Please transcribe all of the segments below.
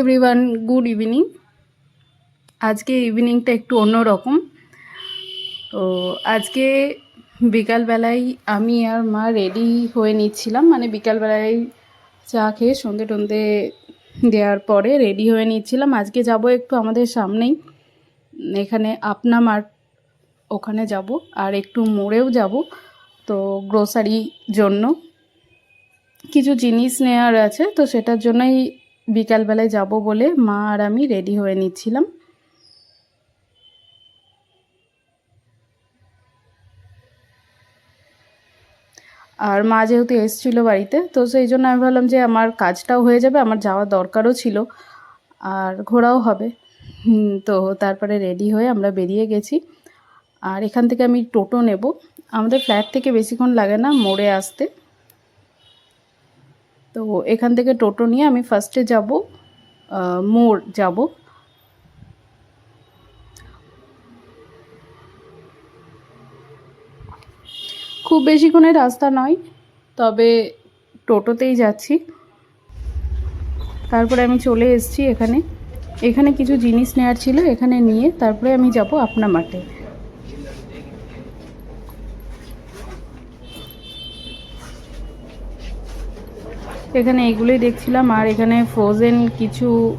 Everyone good evening আজকে ইভিনিংটা একটু অন্যরকম। তো আজকে বিকালবেলায় আমি আর মা রেডি হয়ে নিচ্ছিলাম। মানে বিকালবেলায় চা খেয়ে সন্ধে টন্ধে দেওয়ার পরে রেডি হয়ে নিচ্ছিলাম। আজকে যাব একটু আমাদের সামনেই। এখানে আপনা মার্ট ওখানে যাব আর একটু মোড়েও যাব। তো গ্রোসারি জন্য কিছু জিনিস নেওয়ার আছে। তো সেটার জন্যই বিকালবেলায় যাব বলে মা আর আমি রেডি হয়ে নিচ্ছিলাম। আর মা যেহেতু এসেছিল বাড়িতে, তো সেই জন্য আমি ভাবলাম যে আমার কাজটাও হয়ে যাবে, আমার যাওয়ার দরকারও ছিল, আর ঘোরাও হবে। তো তারপরে রেডি হয়ে আমরা বেরিয়ে গেছি। আর এখান থেকে আমি টোটো নেব। আমাদের ফ্ল্যাট থেকে বেশিক্ষণ লাগে না মোড়ে আসতে। তো এখান থেকে টোটো নিয়ে আমি ফার্স্টে যাব মোড় যাব। খুব বেশিক্ষণের রাস্তা নয়, তবে টোটোতেই যাচ্ছি। তারপরে আমি চলে এসেছি এখানে। এখানে কিছু জিনিস নেওয়ার ছিল, এখানে নিয়ে তারপরে আমি যাব আপনা মাঠে। এখানে এগুলোই দেখছিলাম, আর এখানে ফ্রোজেন কিছু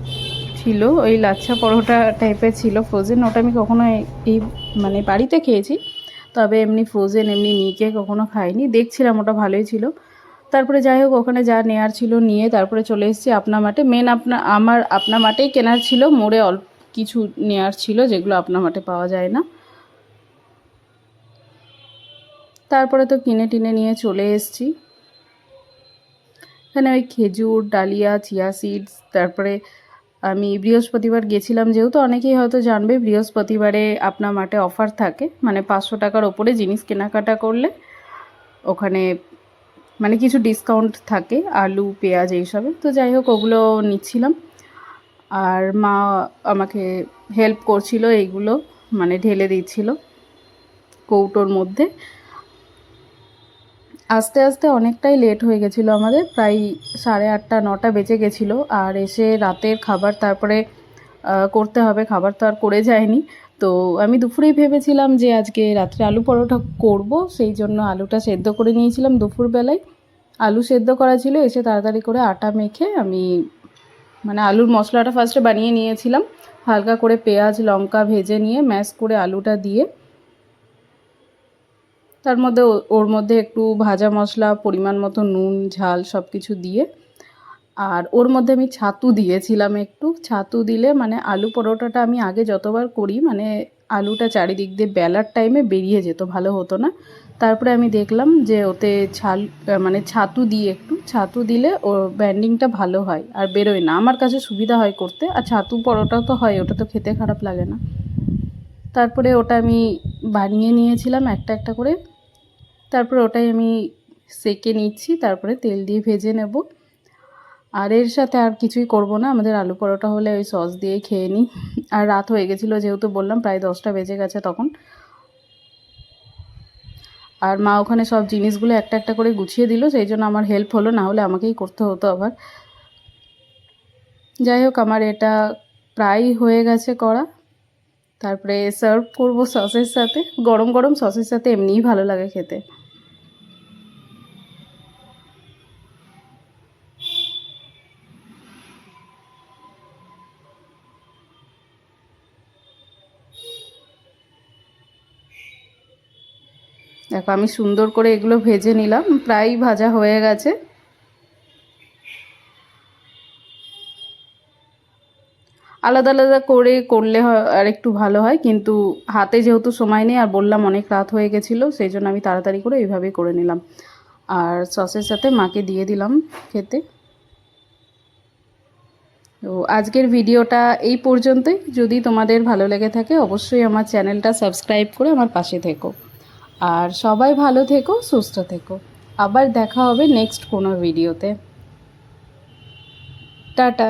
ছিল, ওই লাচ্ছা পরোটা টাইপের ছিল। ফ্রোজেন ওটা আমি কখনো এই- এই মানে বাড়িতে খেয়েছি, তবে এমনি ফ্রোজেন এমনি নিয়ে কখনো খাইনি। দেখছিলাম ওটা ভালোই ছিল। তারপরে যাই হোক, ওখানে যা নেয়ার ছিল নিয়ে তারপরে চলে এসেছি আপনা মাঠে। মেন আপনা, আমার আপনা মাঠেই কেনার ছিল, মোড়ে অল্প কিছু নেয়ার ছিল যেগুলো আপনা মাঠে পাওয়া যায় না। তারপরে তো কিনে টিনে নিয়ে চলে এসেছি। এখানে ওই খেজুর, ডালিয়া, চিয়া সিডস তারপরে আমি বৃহস্পতিবার গেছিলাম যেহেতু অনেকেই হয়তো জানবে বৃহস্পতিবারে আপনার মাঠে অফার থাকে। মানে পাঁচশো টাকার ওপরে জিনিস কেনাকাটা করলে ওখানে মানে কিছু ডিসকাউন্ট থাকে, আলু, পেঁয়াজ এইসবে। তো যাই হোক, ওগুলো নিচ্ছিলাম। আর মা আমাকে হেল্প করছিল এইগুলো মানে ঢেলে দিচ্ছিল কৌটোর মধ্যে। আস্তে আস্তে অনেকটাই লেট হয়ে গেছিল আমাদের, প্রায় সাড়ে আটটা, নটা বেজে গেছিল। আর এসে রাতের খাবার তারপরে করতে হবে, খাবার তো আর করে যায়নি। তো আমি দুপুরেই ভেবেছিলাম যে আজকে রাত্রে আলু পরোটা করব, সেই জন্য আলুটা সেদ্ধ করে নিয়েছিলাম দুপুরবেলায়। আলু সেদ্ধ করা ছিল, এসে তাড়াতাড়ি করে আটা মেখে আমি মানে আলুর মশলাটা ফার্স্টে বানিয়ে নিয়েছিলাম। হালকা করে পেঁয়াজ, লঙ্কা ভেজে নিয়ে ম্যাশ করে আলুটা দিয়ে তার মধ্যে ওর মধ্যে একটু ভাজা মশলা, পরিমাণ মতো নুন, ঝাল সব কিছু দিয়ে। আর ওর মধ্যে আমি ছাতু দিয়েছিলাম একটু। ছাতু দিলে মানে আলু পরোটাটা আমি আগে যতবার করি মানে আলুটা চারিদিক দিয়ে বেলার টাইমে বেরিয়ে যেত, ভালো হতো না। তারপরে আমি দেখলাম যে ওতে ছাল মানে ছাতু দিয়ে একটু, ছাতু দিলে ও ব্যান্ডিংটা ভালো হয় আর বেরোয় না। আমার কাছে সুবিধা হয় করতে, আর ছাতু পরোটাও তো হয়, ওটা তো খেতে খারাপ লাগে না। তারপরে ওটা আমি বানিয়ে নিয়েছিলাম একটা একটা করে। তারপরে ওটাই আমি সেকে নিচ্ছি, তারপরে তেল দিয়ে ভেজে নেব। আর এর সাথে আর কিছুই করব না, আমাদের আলু পরোটা হলে ওই সস দিয়ে খেয়ে নিই। আর রাত হয়ে গেছিল যেহেতু বললাম, প্রায় দশটা বেজে গেছে তখন। আর মা ওখানে সব জিনিসগুলো একটা একটা করে গুছিয়ে দিল, সেই জন্য আমার হেল্প হলো, না হলে আমাকেই করতে হতো আবার। যাই হোক, আমার এটা প্রায় হয়ে গেছে করা। তারপরে সার্ভ করব সসের সাথে, গরম গরম সসের সাথে এমনিই ভালো লাগে খেতে। দেখো, আমি সুন্দর করে এগুলো ভেজে নিলাম প্রায় ভাজা হয়ে গেছে। আলাদা আলাদা করে করলে আর একটু ভালো হয়, কিন্তু হাতে যেহেতু সময় নেই, আর বললাম অনেক রাত হয়ে গেছিল, সেই জন্য আমি তাড়াতাড়ি করে এইভাবেই করে নিলাম। আর সসের সাথে মাকে দিয়ে দিলাম খেতে। তো আজকের ভিডিওটা এই পর্যন্তই। যদি তোমাদের ভালো লেগে থাকে, অবশ্যই আমার চ্যানেলটা সাবস্ক্রাইব করে আমার পাশে থেকো। আর সবাই ভালো থেকো সুস্থ থেকো। আবার দেখা হবে নেক্সট কোনো ভিডিওতে। টাটা।